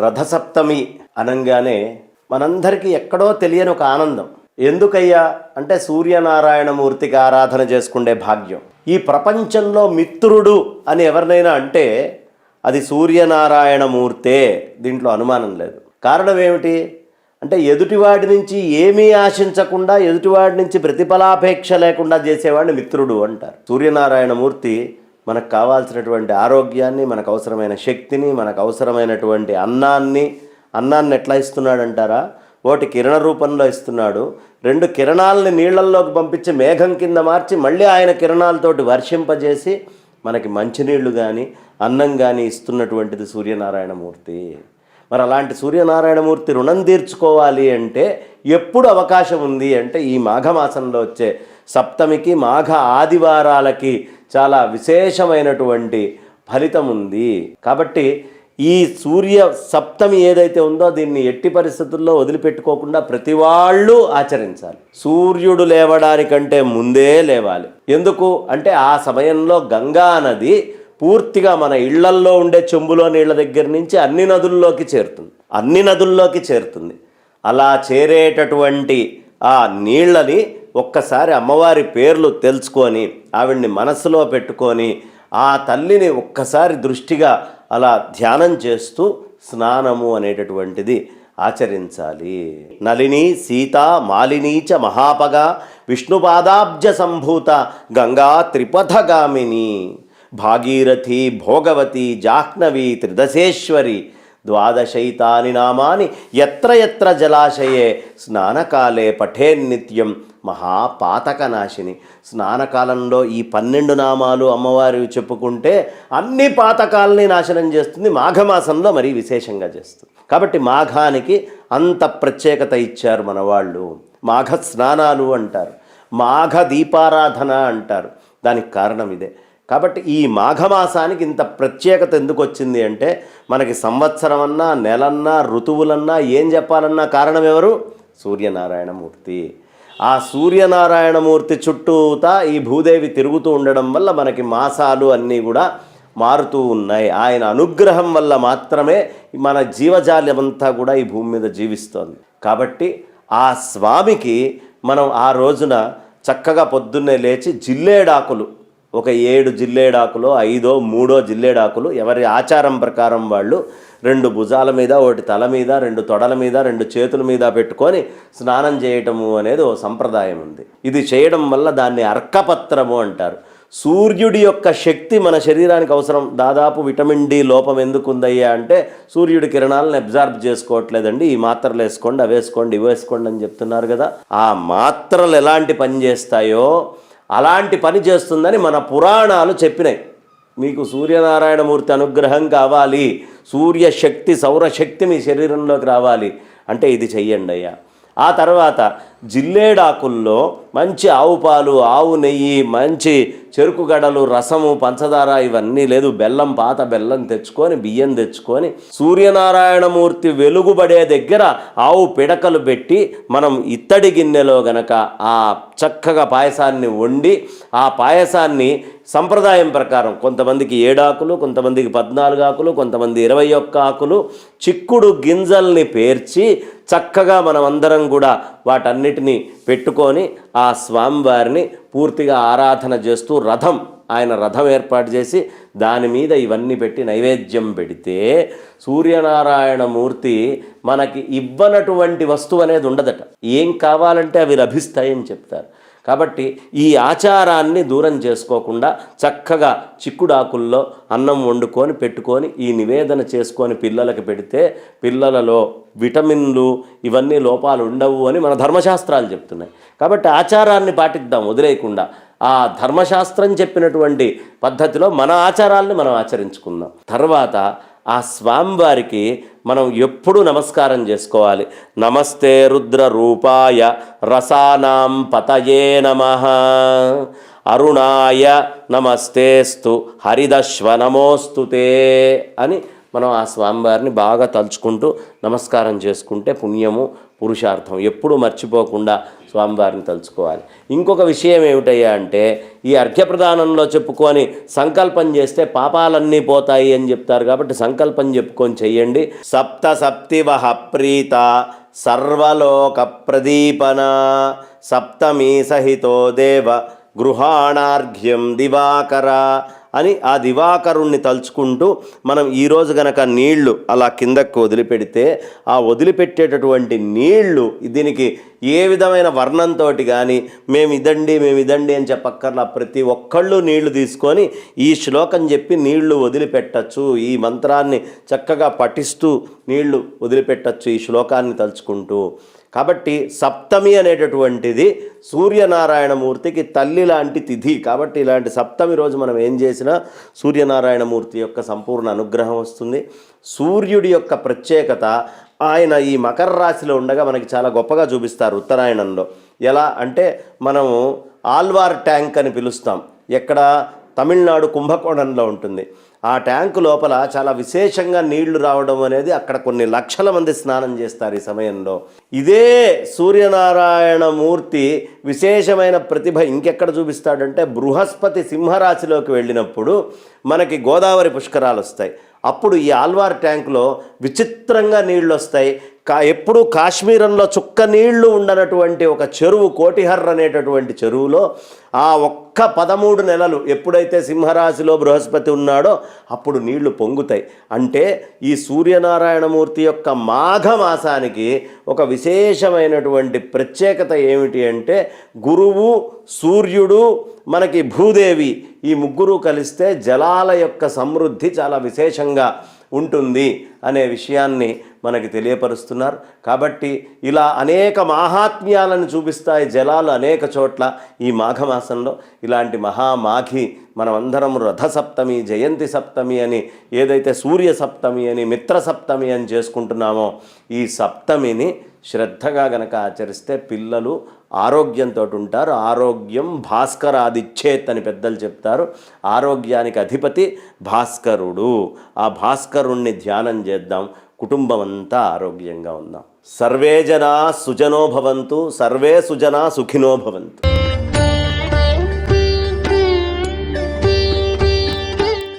రథసప్తమి అనగానే మనందరికీ ఎక్కడో తెలియని ఒక ఆనందం. ఎందుకయ్యా? అంటే సూర్యనారాయణమూర్తికి ఆరాధన చేసుకునే భాగ్యం. ఈ ప్రపంచంలో మిత్రుడు అని ఎవరినైనా అంటే అది సూర్యనారాయణమూర్తే దీంట్లో అనుమానం లేదు. కారణం ఏమిటి? అంటే ఎదుటివాడి నుంచి ఏమీ ఆశించకుండా ఎదుటివాడి నుంచి ప్రతిఫలాపేక్ష లేకుండా చేసేవాడిని మిత్రుడు అంటారు. సూర్యనారాయణమూర్తి మనకు కావాల్సినటువంటి ఆరోగ్యాన్ని మనకు అవసరమైన శక్తిని మనకు అవసరమైనటువంటి అన్నాన్ని అన్నాన్ని ఎట్లా ఇస్తున్నాడంటారా? ఒకటి కిరణ రూపంలో ఇస్తున్నాడు. రెండు కిరణాలని నీళ్ళల్లోకి పంపించి మేఘం కింద మార్చి మళ్ళీ ఆయన కిరణాలతోటి వర్షింపజేసి మనకి మంచినీళ్ళు కానీ అన్నం కానీ ఇస్తున్నటువంటిది సూర్యనారాయణమూర్తి. మరి అలాంటి సూర్యనారాయణమూర్తి రుణం తీర్చుకోవాలి అంటే ఎప్పుడు అవకాశం ఉంది అంటే ఈ మాఘమాసంలో వచ్చే సప్తమికి మాఘ ఆదివారాలకి చాలా విశేషమైనటువంటి ఫలితం ఉంది. కాబట్టి ఈ సూర్య సప్తమి ఏదైతే ఉందో దీన్ని ఎట్టి పరిస్థితుల్లో వదిలిపెట్టుకోకుండా ప్రతి వాళ్ళు ఆచరించాలి. సూర్యుడు లేవడానికంటే ముందే లేవాలి. ఎందుకు? అంటే ఆ సమయంలో గంగా నది పూర్తిగా మన ఇళ్ళల్లో ఉండే చెంబులో నీళ్ళ దగ్గర నుంచి అన్ని నదుల్లోకి చేరుతుంది. అన్ని నదుల్లోకి చేరుతుంది. అలా చేరేటటువంటి ఆ నీళ్ళని ఒక్కసారి అమ్మవారి పేర్లు తెలుసుకొని ఆవిడ్ని మనసులో పెట్టుకొని ఆ తల్లిని ఒక్కసారి దృష్టిగా అలా ధ్యానం చేస్తూ స్నానము అనేటటువంటిది ఆచరించాలి. నలిని సీత మాలినీచ మహాపగ విష్ణుపాదాబ్జ సంభూత గంగా త్రిపథగామిని భాగీరథి భోగవతి జాహ్నవి త్రిదశేశ్వరి ద్వాదశైతాని నామాని ఎత్ర ఎత్ర జలాశయే స్నానకాలే పఠేన్నిత్యం మహాపాతకనాశిని. స్నానకాలంలో ఈ పన్నెండు నామాలు అమ్మవారు చెప్పుకుంటే అన్ని పాతకాలని నాశనం చేస్తుంది మాఘమాసంలో మరీ విశేషంగా చేస్తుంది. కాబట్టి మాఘానికి అంత ప్రత్యేకత ఇచ్చారు మన వాళ్ళు మాఘ స్నానాలు అంటారు మాఘ దీపారాధన అంటారు. దానికి కారణం ఇదే. కాబట్టి ఈ మాఘమాసానికి ఇంత ప్రత్యేకత ఎందుకు వచ్చింది అంటే మనకి సంవత్సరం అన్నా నెలన్నా ఋతువులన్నా ఏం చెప్పాలన్నా కారణం ఎవరు? సూర్యనారాయణమూర్తి. ఆ సూర్యనారాయణమూర్తి చుట్టూతా ఈ భూదేవి తిరుగుతూ ఉండడం వల్ల మనకి మాసాలు అన్నీ కూడా మారుతూ ఉన్నాయి. ఆయన అనుగ్రహం వల్ల మాత్రమే మన జీవజాలమంతా కూడా ఈ భూమి మీద జీవిస్తోంది. కాబట్టి ఆ స్వామికి మనం ఆ రోజున చక్కగా పొద్దున్నే లేచి జిల్లేడాకులు ఒక ఏడు జిల్లేడాకులో ఐదో మూడో జిల్లేడాకులు ఎవరి ఆచారం ప్రకారం వాళ్ళు రెండు భుజాల మీద ఒకటి తల మీద రెండు తొడల మీద రెండు చేతుల మీద పెట్టుకొని స్నానం చేయటము అనేది ఓ సంప్రదాయం ఉంది. ఇది చేయడం వల్ల దాన్ని అర్కపత్రము అంటారు. సూర్యుడి యొక్క శక్తి మన శరీరానికి అవసరం. దాదాపు విటమిన్ డి లోపం ఎందుకు ఉందయ్యా అంటే సూర్యుడి కిరణాలను అబ్జార్బ్ చేసుకోవట్లేదండి. ఈ మాత్రలు వేసుకోండి అవి వేసుకోండి ఇవి వేసుకోండి అని చెప్తున్నారు కదా. ఆ మాత్రలు ఎలాంటి పని చేస్తాయో అలాంటి పని చేస్తుందని మన పురాణాలు చెప్పినాయి. మీకు సూర్యనారాయణమూర్తి అనుగ్రహం కావాలి. సూర్యశక్తి సౌరశక్తి మీ శరీరంలోకి రావాలి. అంటే ఇది చెయ్యండి అయ్యా. ఆ తర్వాత జిల్లేడాకుల్లో మంచి ఆవు పాలు ఆవు నెయ్యి మంచి చెరుకు గడలు రసము పంచదార ఇవన్నీ లేదు. బెల్లం పాత బెల్లం తెచ్చుకొని బియ్యం తెచ్చుకొని సూర్యనారాయణమూర్తి వెలుగుబడే దగ్గర ఆవు పిడకలు పెట్టి మనం ఇత్తడి గిన్నెలో గనక ఆ చక్కగా పాయసాన్ని వండి ఆ పాయసాన్ని సంప్రదాయం ప్రకారం కొంతమందికి ఏడాకులు కొంతమందికి పద్నాలుగు ఆకులు కొంతమంది ఇరవై ఒక్క ఆకులు చిక్కుడు గింజల్ని పేర్చి చక్కగా మనం అందరం కూడా వాటన్నిటినీ పెట్టుకొని ఆ స్వామివారిని పూర్తిగా ఆరాధన చేస్తూ రథం ఆయన రథం ఏర్పాటు చేసి దాని మీద ఇవన్నీ పెట్టి నైవేద్యం పెడితే సూర్యనారాయణ మూర్తి మనకి ఇవ్వనటువంటి వస్తువు అనేది ఉండదట. ఏం కావాలంటే అవి లభిస్తాయని చెప్తారు. కాబట్టి ఈ ఆచారాన్ని దూరం చేసుకోకుండా చక్కగా చిక్కుడాకుల్లో అన్నం వండుకొని పెట్టుకొని ఈ నివేదన చేసుకొని పిల్లలకు పెడితే పిల్లలలో విటమిన్లు ఇవన్నీ లోపాలు ఉండవు అని మన ధర్మశాస్త్రాలు చెప్తున్నాయి. కాబట్టి ఆచారాన్ని పాటిద్దాం వదిలేయకుండా. ఆ ధర్మశాస్త్రం చెప్పినటువంటి పద్ధతిలో మన ఆచారాల్ని మనం ఆచరించుకుందాం. తర్వాత ఆ స్వామివారికి మనం ఎప్పుడూ నమస్కారం చేసుకోవాలి. నమస్తే రుద్ర రూపాయ రసానాం పతయే నమ. అరుణాయ నమస్తేస్తు హరిదశ్వ నమోస్తుతే అని మనం ఆ స్వామివారిని బాగా తలుచుకుంటూ నమస్కారం చేసుకుంటే పుణ్యము పురుషార్థం ఎప్పుడూ మర్చిపోకుండా స్వామివారిని తలుచుకోవాలి. ఇంకొక విషయం ఏమిటయ్యా అంటే ఈ అర్ఘ్యప్రదానంలో చెప్పుకొని సంకల్పం చేస్తే పాపాలన్నీ పోతాయి అని చెప్తారు కాబట్టి సంకల్పం చెప్పుకొని చెయ్యండి. సప్త సప్తివహ ప్రీత సర్వలోక ప్రదీపన సప్తమీ సహితో దేవ గృహాణార్ఘ్యం దివాకర అని ఆ దివాకరుణ్ణి తలుచుకుంటూ మనం ఈరోజు గనక నీళ్ళు అలా కిందకు వదిలిపెడితే ఆ వదిలిపెట్టేటటువంటి నీళ్ళు దీనికి ఏ విధమైన వర్ణంతో కానీ మేము ఇదండి మేము ఇదండి అని చెప్పక్కర్లా. ప్రతి ఒక్కళ్ళు నీళ్ళు తీసుకొని ఈ శ్లోకం చెప్పి నీళ్ళు వదిలిపెట్టచ్చు. ఈ మంత్రాన్ని చక్కగా పఠిస్తూ నీళ్ళు వదిలిపెట్టచ్చు ఈ శ్లోకాన్ని తలుచుకుంటూ. కాబట్టి సప్తమి అనేటటువంటిది సూర్యనారాయణమూర్తికి తల్లి లాంటి తిథి. కాబట్టి ఇలాంటి సప్తమి రోజు మనం ఏం చేసినా సూర్యనారాయణమూర్తి యొక్క సంపూర్ణ అనుగ్రహం వస్తుంది. సూర్యుడి యొక్క ప్రత్యేకత ఆయన ఈ మకర రాశిలో ఉండగా మనకి చాలా గొప్పగా చూపిస్తారు ఉత్తరాయణంలో. ఎలా అంటే మనము ఆల్వార్ ట్యాంక్ అని పిలుస్తాం. ఎక్కడ? తమిళనాడు కుంభకోణంలో ఉంటుంది. ఆ ట్యాంకు లోపల చాలా విశేషంగా నీళ్ళు రావడం అనేది అక్కడ కొన్ని లక్షల మంది స్నానం చేస్తారు ఈ సమయంలో. ఇదే సూర్యనారాయణ మూర్తి విశేషమైన ప్రతిభ ఇంకెక్కడ చూపిస్తాడంటే బృహస్పతి సింహరాశిలోకి వెళ్ళినప్పుడు మనకి గోదావరి పుష్కరాలు వస్తాయి. అప్పుడు ఈ ఆల్వార్ ట్యాంకులో విచిత్రంగా నీళ్ళు వస్తాయి కా ఎప్పుడూ కాశ్మీరంలో చుక్క నీళ్ళు ఉండనటువంటి ఒక చెరువు కోటిహర్ అనేటటువంటి చెరువులో ఆ ఒక్క పదమూడు నెలలు ఎప్పుడైతే సింహరాశిలో బృహస్పతి ఉన్నాడో అప్పుడు నీళ్ళు పొంగుతాయి. అంటే ఈ సూర్యనారాయణమూర్తి యొక్క మాఘ మాసానికి ఒక విశేషమైనటువంటి ప్రత్యేకత ఏమిటి అంటే గురువు సూర్యుడు మనకి భూదేవి ఈ ముగ్గురు కలిస్తే జలాల యొక్క సమృద్ధి చాలా విశేషంగా ఉంటుంది అనే విషయాన్ని మనకి తెలియపరుస్తున్నారు. కాబట్టి ఇలా అనేక మాహాత్మ్యాలను చూపిస్తాయి జలాలు అనేక చోట్ల ఈ మాఘమాసంలో. ఇలాంటి మహామాఘి మనమందరం రథసప్తమి జయంతి సప్తమి అని ఏదైతే సూర్య సప్తమి అని మిత్ర సప్తమి అని చేసుకుంటున్నామో ఈ సప్తమిని శ్రద్ధగా గనక ఆచరిస్తే పిల్లలు ఆరోగ్యంతో ఉంటారు. ఆరోగ్యం భాస్కరాదిచ్చేత్ అని పెద్దలు చెప్తారు. ఆరోగ్యానికి అధిపతి భాస్కరుడు. ఆ భాస్కరుణ్ణి ధ్యానం చేద్దాం. కుటుంబం అంతా ఆరోగ్యంగా ఉందాం. సర్వే జనా సుజనో భవంతు సర్వే సుజనా సుఖినో భవంతు.